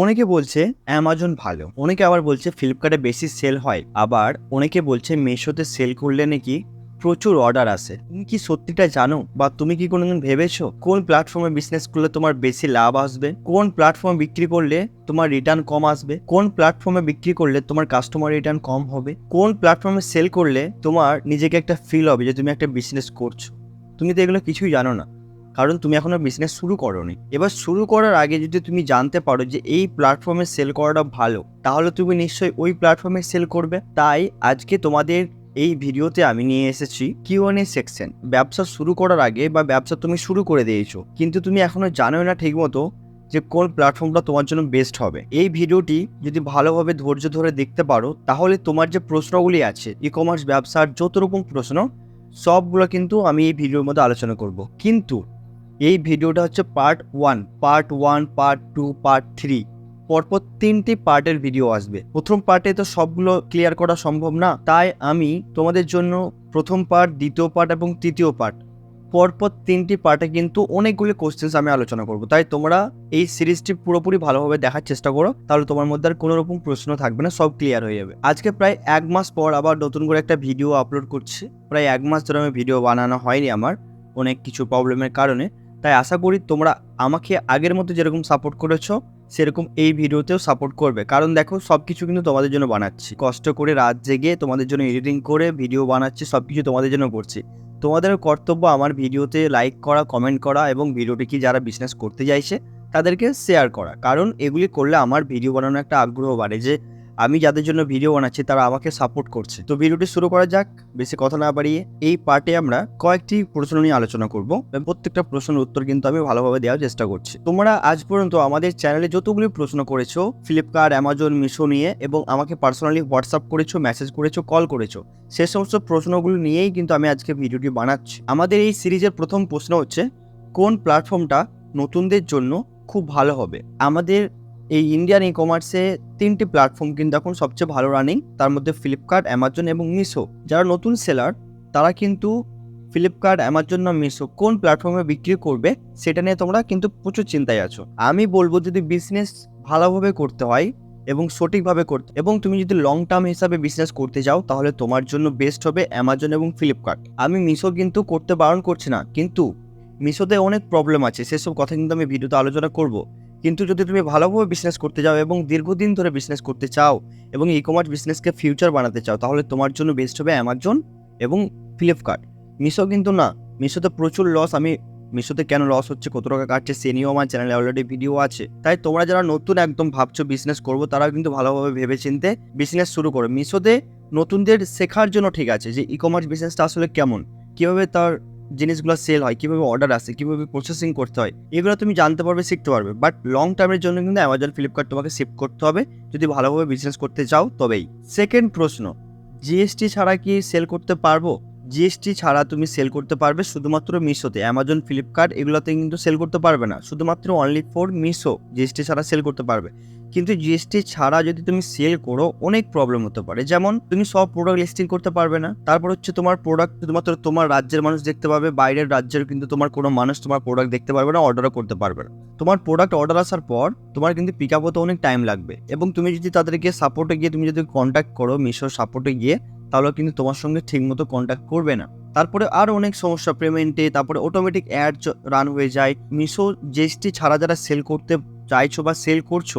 অনেকে বলছে অ্যামাজন ভালো, অনেকে আবার বলছে ফ্লিপকার্টে বেশি সেল হয়, আবার অনেকে বলছে মেশোতে সেল করলে নাকি প্রচুর অর্ডার আসে। তুমি কি সত্যিটা জানো বা তুমি কি কোনোদিন ভেবেছো কোন প্ল্যাটফর্মে বিজনেস করলে তোমার বেশি লাভ আসবে? কোন প্ল্যাটফর্মে বিক্রি করলে তোমার রিটার্ন কম আসবে? কোন প্ল্যাটফর্মে বিক্রি করলে তোমার কাস্টমার রিটার্ন কম হবে? কোন প্ল্যাটফর্মে সেল করলে তোমার নিজেকে একটা ফিল হবে যে তুমি একটা বিজনেস করছ? তুমি তো এগুলো কিছুই জানো না। কারণ তুমি এখনও বিজনেস শুরু করোনি। এবার শুরু করার আগে যদি তুমি জানতে পারো যে এই প্ল্যাটফর্মে সেল করাটা ভালো, তাহলে তুমি নিশ্চয়ই ওই প্ল্যাটফর্মে সেল করবে। তাই আজকে তোমাদের এই ভিডিওতে আমি নিয়ে এসেছি কিউএনএ সেকশন ব্যবসা শুরু করার আগে বা ব্যবসা তুমি শুরু করে দিয়েছ, কিন্তু তুমি এখনও জানো না ঠিকমতো যে কোন প্ল্যাটফর্মটা তোমার জন্য বেস্ট হবে। এই ভিডিওটি যদি ভালোভাবে ধৈর্য ধরে দেখতে পারো, তাহলে তোমার যে প্রশ্নগুলি আছে ই কমার্স ব্যবসার যত রকম প্রশ্ন, সবগুলো কিন্তু আমি এই ভিডিওর মধ্যে আলোচনা করব। কিন্তু এই ভিডিওটা হচ্ছে part one part one part two part three পরপর তিনটি পার্টের ভিডিও আসবে। প্রথম পার্টে তো সবগুলো ক্লিয়ার করা সম্ভব না। তাই আমি তোমাদের জন্য প্রথম পার্ট দ্বিতীয় পার্ট এবং তৃতীয় পার্ট পরপর তিনটি পার্টে কিন্তু অনেকগুলি কোশ্চেন্স আমি আলোচনা করব। তাই তোমরা এই সিরিজটি পুরোপুরি ভালোভাবে দেখার চেষ্টা করো, তাহলে তোমার মধ্যে আর কোনো রকম প্রশ্ন থাকবে না, সব ক্লিয়ার হয়ে যাবে। আজকে প্রায় এক মাস পর আবার নতুন করে একটা ভিডিও আপলোড করছি। প্রায় এক মাস ধরে আমি ভিডিও বানানো হয়নি আমার, অনেক কিছু প্রবলেমের কারণে। তাই আশা করি তোমরা আমাকে আগের মতো যেরকম সাপোর্ট করেছ, সেরকম এই ভিডিওতেও সাপোর্ট করবে। কারণ দেখো সব কিছু কিন্তু তোমাদের জন্য বানাচ্ছি। কষ্ট করে রাত জেগে তোমাদের জন্য এডিটিং করে ভিডিও বানাচ্ছি সব কিছু তোমাদের জন্য করছি। তোমাদের কর্তব্য আমার ভিডিওতে লাইক করা কমেন্ট করা এবং ভিডিওটি কি যারা বিজনেস করতে চাইছে, তাদেরকে শেয়ার করা। কারণ এগুলি করলে আমার ভিডিও বানানোর একটা আগ্রহ বাড়ে যে আমি যাদের জন্য ভিডিও বানাচ্ছি, তারা আমাকে সাপোর্ট করছে। তো ভিডিওটি শুরু করা যাক, বেশি কথা না বাড়িয়ে। এই পার্টে আমরা কয়েকটি প্রশ্ন নিয়ে আলোচনা করব। এবং প্রত্যেকটা প্রশ্নের উত্তর কিন্তু আমি ভালোভাবে দেওয়ার চেষ্টা করছি। তোমরা আজ পর্যন্ত আমাদের চ্যানেলে যতগুলি প্রশ্ন করেছ ফ্লিপকার্ট অ্যামাজন মিশো নিয়ে এবং আমাকে পার্সোনালি হোয়াটসঅ্যাপ করেছ মেসেজ করেছ কল করেছ, সে সমস্ত প্রশ্নগুলো নিয়েই কিন্তু আমি আজকে ভিডিওটি বানাচ্ছি। আমাদের এই সিরিজের প্রথম প্রশ্ন হচ্ছে, কোন প্ল্যাটফর্মটা নতুনদের জন্য খুব ভালো হবে? আমাদের এই ইন্ডিয়ান ই কমার্সে তিনটি প্ল্যাটফর্ম কিন্তু এখন সবচেয়ে ভালো রানিং তার মধ্যে ফ্লিপকার্ট অ্যামাজন এবং মিশো যারা নতুন সেলার তারা কিন্তু ফ্লিপকার্ট অ্যামাজন না মিশো কোন প্ল্যাটফর্মে বিক্রি করবে, সেটা নিয়ে তোমরা কিন্তু প্রচুর চিন্তায় আছো। আমি বলব যদি বিজনেস ভালোভাবে করতে হয় এবং সঠিকভাবে করতে, এবং তুমি যদি লং টার্ম হিসাবে বিজনেস করতে যাও, তাহলে তোমার জন্য বেস্ট হবে অ্যামাজন এবং ফ্লিপকার্ট আমি মিশো কিন্তু করতে বারণ করছি না, কিন্তু মিশোতে অনেক প্রবলেম আছে, সেসব কথা কিন্তু আমি ভিডিওতে আলোচনা করব। কিন্তু যদি তুমি ভালোভাবে বিজনেস করতে যাও এবং দীর্ঘদিন ধরে বিজনেস করতে চাও এবং ই কমার্স বিজনেসকে ফিউচার বানাতে চাও, তাহলে তোমার জন্য বেস্ট হবে অ্যামাজন এবং ফ্লিপকার্ট মিশো কিন্তু না, মিশোতে প্রচুর লস আমি মিশোতে কেন লস হচ্ছে, কত টাকা কাটছে সে নিয়েও আমার চ্যানেলে অলরেডি ভিডিও আছে। তাই তোমরা যারা নতুন একদম ভাবছ বিজনেস করব, তারাও কিন্তু ভালোভাবে ভেবে চিনতে বিজনেস শুরু করো। মিশোতে নতুনদের শেখার জন্য ঠিক আছে যে ই কমার্স বিজনেসটা আসলে কেমন, কীভাবে তার জিনিসগুলো সেল হয়, কীভাবে অর্ডার আসে, কীভাবে প্রসেসিং করতে হয়, এগুলো তুমি জানতে পারবে, শিখতে পারবে। বাট লং টার্মের জন্য কিন্তু অ্যামাজন ফ্লিপকার্ট তোমাকে শিফট করতে হবে। যদি ভালোভাবে বিজনেস করতে চাও তবেই। সেকেন্ড প্রশ্ন জিএসটি ছাড়া কি সেল করতে পারব? জিএসটি ছাড়া তুমি সেল করতে পারবে শুধুমাত্র মিশোতে। অ্যামাজন ফ্লিপকার্ট এগুলোতে কিন্তু সেল করতে পারবে না। শুধুমাত্র অনলি ফর মিশো জিএসটি ছাড়া সেল করতে পারবে। কিন্তু জিএসটি ছাড়া যদি তুমি সেল করো, অনেক প্রবলেম হতে পারে। যেমন তুমি সব প্রোডাক্ট লিস্টিং করতে পারবে না। তারপর হচ্ছে তোমার প্রোডাক্ট শুধুমাত্র তোমার রাজ্যের মানুষ দেখতে পাবে, বাইরের রাজ্যের কিন্তু তোমার কোনো মানুষ তোমার প্রোডাক্ট দেখতে পারবে না অর্ডারও করতে পারবে না। তোমার প্রোডাক্ট অর্ডার আসার পর তোমার কিন্তু পিক আপ হতে অনেক টাইম লাগবে। এবং তুমি যদি তাদেরকে সাপোর্টে গিয়ে তুমি যদি কন্ট্যাক্ট করো মিশোর সাপোর্টে গিয়ে তাহলে কিন্তু তোমার সঙ্গে ঠিকমতো কন্ট্যাক্ট করবে না। তারপরে আরও অনেক সমস্যা পেমেন্টে তারপরে অটোমেটিক অ্যাড রান হয়ে যায়। মিশো জিএসটি ছাড়া যারা সেল করতে চাইছো বা সেল করছ,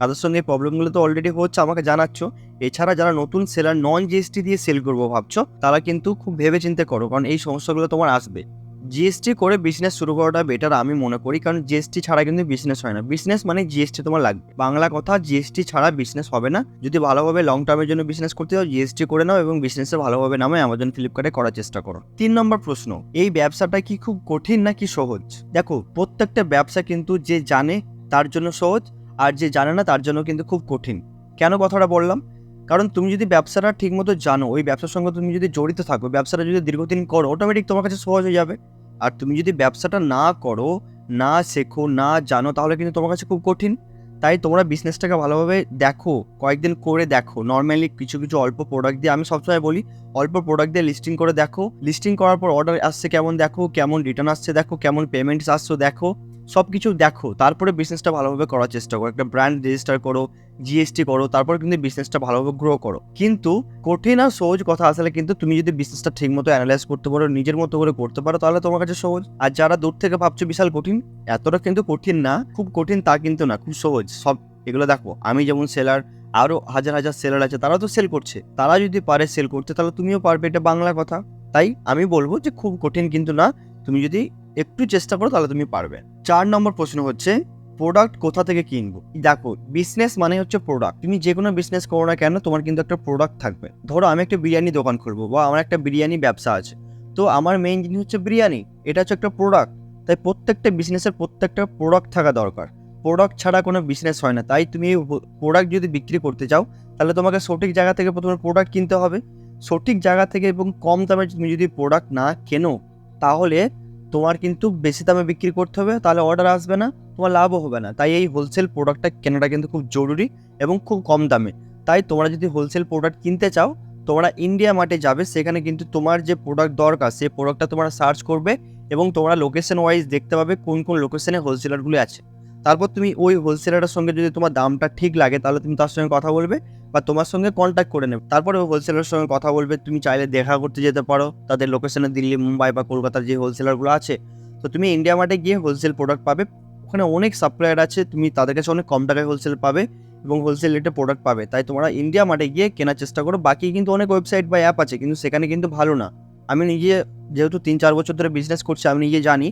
তাদের সঙ্গে প্রবলেমগুলো তো অলরেডি হচ্ছে, আমাকে জানাচ্ছ। এছাড়া যারা নতুন সেলার নন জিএসটি দিয়ে সেল করব ভাবছ, তারা কিন্তু খুব ভেবে চিন্তে করো, কারণ এই সমস্যাগুলো তোমার আসবে। জিএসটি করে বিজনেস শুরু করাটা বেটার আমি মনে করি। কারণ জিএসটি ছাড়া কিন্তু বিজনেস হয় না। বিজনেস মানে জিএসটি তোমার লাগবে। বাংলা কথা জিএসটি ছাড়া বিজনেস হবে না। যদি ভালোভাবে লং টার্মের জন্য বিজনেস করতে চাও জিএসটি করে নাও এবং বিজনেসে ভালোভাবে নামে অ্যামাজন ফ্লিপকার্টে করার চেষ্টা করো। তিন নম্বর প্রশ্ন, এই ব্যবসাটা কি খুব কঠিন নাকি সহজ? দেখো, প্রত্যেকটা ব্যবসা কিন্তু যে জানে তার জন্য সহজ, আর যে জানে না তার জন্য কিন্তু খুব কঠিন। কেন কথাটা বললাম? কারণ তুমি যদি ব্যবসাটা ঠিকমতো জানো, ওই ব্যবসার সঙ্গে তুমি যদি জড়িত থাকো, ব্যবসাটা যদি দীর্ঘদিন করো অটোমেটিক তোমার কাছে সহজ হয়ে যাবে। আর তুমি যদি ব্যবসাটা না করো, না শেখো, না জানো, তাহলে কিন্তু তোমার কাছে খুব কঠিন। তাই তোমরা বিজনেসটাকে ভালোভাবে দেখো, কয়েকদিন করে দেখো। নর্মালি কিছু কিছু অল্প প্রোডাক্ট দিয়ে আমি সবসময় বলি, অল্প প্রোডাক্ট দিয়ে লিস্টিং করে দেখো। লিস্টিং করার পর অর্ডার আসছে কেমন দেখো, কেমন রিটার্ন আসছে দেখো, কেমন পেমেন্টস আসছে দেখো। সব কিছু দেখো, তারপরে বিজনেসটা ভালোভাবে করার চেষ্টা করো। একটা ব্র্যান্ড রেজিস্টার করো জিএসটি করো, তারপর কিন্তু বিজনেসটা ভালোভাবে গ্রো করো। কিন্তু কঠিন আর সহজ কথা আসলে কিন্তু তুমি যদি বিজনেসটা ঠিক মতো অ্যানালাইজ করতে পারো, নিজের মতো করে করতে পারো, তাহলে তোমার কাছে সহজ। আর যারা দূর থেকে ভাবছ বিশাল কঠিন, এতটা কিন্তু কঠিন না, খুব কঠিন তা কিন্তু না, খুব সহজ। সব এগুলো দেখো, আমি যেমন সেলার আরও হাজার হাজার সেলার আছে তারা তো সেল করছে। তারা যদি পারে সেল করতে, তাহলে তুমিও পারবে, এটা বাংলা কথা। তাই আমি বলব যে খুব কঠিন কিন্তু না, তুমি যদি একটু চেষ্টা করো, তাহলে তুমি পারবে। চার নম্বর প্রশ্ন হচ্ছে প্রোডাক্ট কোথা থেকে কিনবো? দেখো বিজনেস মানে হচ্ছে প্রোডাক্ট তুমি যে কোনো বিজনেস করো না কেন, তোমার কিন্তু একটা প্রোডাক্ট থাকবে। ধরো, আমি একটা বিরিয়ানি দোকান খুলবো, বা আমার একটা বিরিয়ানি ব্যবসা আছে। তো আমার মেইন জিনিস হচ্ছে বিরিয়ানি, এটা হচ্ছে একটা প্রোডাক্ট তাই প্রত্যেকটা বিজনেসের প্রত্যেকটা প্রোডাক্ট থাকা দরকার। প্রোডাক্ট ছাড়া কোনো বিজনেস হয় না। তাই তুমি প্রোডাক্ট যদি বিক্রি করতে চাও, তাহলে তোমাকে সঠিক জায়গা থেকে প্রথমে প্রোডাক্ট কিনতে হবে। সঠিক জায়গা থেকে এবং কম দামে তুমি যদি প্রোডাক্ট না কেনো, তাহলে তোমার কিন্তু বেশি দামে বিক্রি করতে হবে, তাহলে অর্ডার আসবে না, তোমার লাভও হবে না। তাই এই হোলসেল প্রোডাক্টটা কেনাটা কিন্তু খুব জরুরি এবং খুব কম দামে। তাই তোমরা যদি হোলসেল প্রোডাক্ট কিনতে চাও, তোমরা ইন্ডিয়া মার্টে যাবে, সেখানে কিন্তু তোমার যে প্রোডাক্ট দরকার, সেই প্রোডাক্টটা তোমরা সার্চ করবে এবং তোমরা লোকেশন ওয়াইজ দেখতে পাবে কোন কোন লোকেশনে হোলসেলারগুলি আছে। তারপর তুমি ওই হোলসেলারের সঙ্গে যদি তোমার দামটা ঠিক লাগে, তাহলে তুমি তার সঙ্গে কথা বলবে বা তোমার সঙ্গে কন্ট্যাক্ট করে নেবে। তারপরে ওই হোলসেলারের সঙ্গে কথা বলবে। তুমি চাইলে দেখা করতে যেতে পারো। তাদের লোকেশনে দিল্লি, মুম্বাই বা কলকাতার যে হোলসেলারগুলো আছে। তো তুমি ইন্ডিয়া মার্টে গিয়ে হোলসেল প্রোডাক্ট পাবে। ওখানে অনেক সাপ্লায়ার আছে। তুমি তাদের কাছে অনেক কম টাকায় হোলসেল পাবে এবং হোলসেল রেটে প্রোডাক্ট পাবে। তাই তোমরা ইন্ডিয়া মার্টে গিয়ে কেনার চেষ্টা করো। বাকি কিন্তু অনেক ওয়েবসাইট বা অ্যাপ আছে, কিন্তু সেখানে কিন্তু ভালো না। আমি নিজে যেহেতু তিন চার বছর ধরে বিজনেস করছি, আমি নিজে জানি।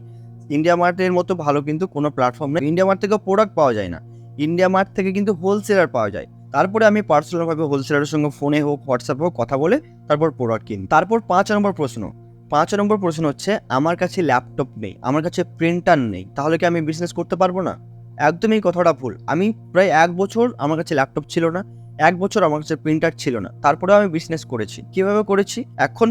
ইন্ডিয়া মার্টের মতো ভালো কিন্তু কোনো প্ল্যাটফর্ম নেই। ইন্ডিয়া মার্ট থেকে প্রোডাক্ট পাওয়া যায় না। ইন্ডিয়া মার্ট থেকে কিন্তু হোলসেলার পাওয়া যায়। তারপরে আমি পার্সোনালভাবে হোলসেলারের সঙ্গে ফোনে হোক হোয়াটসঅ্যাপে হোক কথা বলে তারপর প্রোডাক্ট কিনি। তারপর পাঁচ নম্বর প্রশ্ন। পাঁচ নম্বর প্রশ্ন হচ্ছে, আমার কাছে ল্যাপটপ নেই, আমার কাছে প্রিন্টার নেই, তাহলে কি আমি বিজনেস করতে পারব না? একদমই কথাটা ভুল। আমি প্রায় এক বছর আমার কাছে ল্যাপটপ ছিল না, এক বছর আমার কাছে প্রিন্টার ছিল না তারপরে আমি বিজনেস করেছি। কীভাবে করেছি? এখন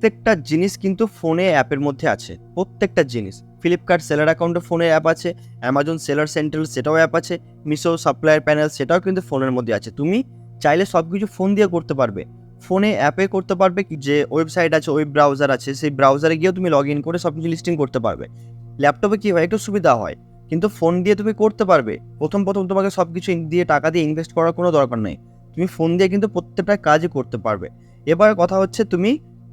প্রত্যেকটা জিনিস কিন্তু ফোনে অ্যাপের মধ্যে আছে, প্রত্যেকটা জিনিস। ফ্লিপকার্ট সেলার অ্যাকাউন্টে ফোনে অ্যাপ আছে অ্যামাজন সেলার সেন্ট্রাল সেটাও অ্যাপ আছে মিশো সাপ্লায়ার প্যানেল সেটাও কিন্তু ফোনের মধ্যে আছে। তুমি চাইলে সব কিছু ফোন দিয়ে করতে পারবে। ফোনে অ্যাপে করতে পারবে যে ওয়েবসাইট আছে ওয়েব ব্রাউজার আছে, সেই ব্রাউজারে গিয়েও তুমি লগ ইন করে সব কিছু লিস্টিং করতে পারবে। ল্যাপটপে কী হয়? একটু সুবিধা হয়। কিন্তু ফোন দিয়ে তুমি করতে পারবে। প্রথম প্রথম তোমাকে সব কিছু দিয়ে টাকা দিয়ে ইনভেস্ট করার কোনো দরকার নেই। তুমি ফোন দিয়ে কিন্তু প্রত্যেকটা কাজই করতে পারবে। এবার কথা হচ্ছে তুমি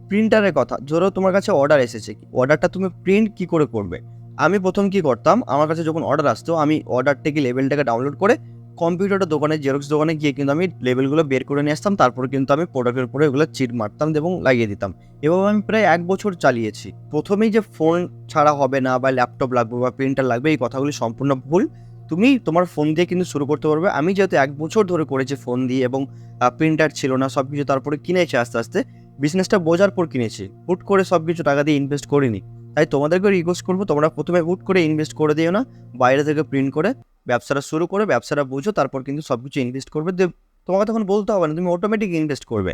প্রিন্টারের কথা। ধরো তোমার কাছে অর্ডার এসেছে অর্ডারটা তুমি প্রিন্ট কি করে করবে? আমি প্রথম কি করতাম? আমার কাছে যখন অর্ডার আসতো, আমি অর্ডারটাকে লেবেলটাকে ডাউনলোড করে কম্পিউটারটা দোকানে জেরক্স দোকানে গিয়ে কিন্তু আমি লেবেলগুলো বের করে নিয়ে আসতাম। তারপর কিন্তু আমি প্রোডাক্টের উপরে ওগুলো চিট মারতাম এবং লাগিয়ে দিতাম। এভাবে আমি প্রায় এক বছর চালিয়েছি। প্রথমেই যে ফোন ছাড়া হবে না বা ল্যাপটপ লাগবে বা প্রিন্টার লাগবে, এই কথাগুলি সম্পূর্ণ ভুল। তুমি তোমার ফোন দিয়ে কিন্তু শুরু করতে পারবে। আমি যেহেতু এক বছর ধরে করেছি ফোন দিয়ে এবং প্রিন্টার ছিল না সব কিছু তারপরে কিনেছি আস্তে আস্তে বিজনেসটা বোঝার পর কিনেছি। হুট করে সব কিছু টাকা দিয়ে ইনভেস্ট করিনি। তাই তোমাদেরকে রিকোয়েস্ট করব, তোমরা প্রথমে হুট করে ইনভেস্ট করে দিও না, বাইরে থেকে প্রিন্ট করে ব্যবসাটা শুরু করে, ব্যবসাটা বোঝো, তারপর কিন্তু সব কিছু ইনভেস্ট করবে তোমাকে তখন বলতে হবে না, তুমি অটোমেটিক ইনভেস্ট করবে।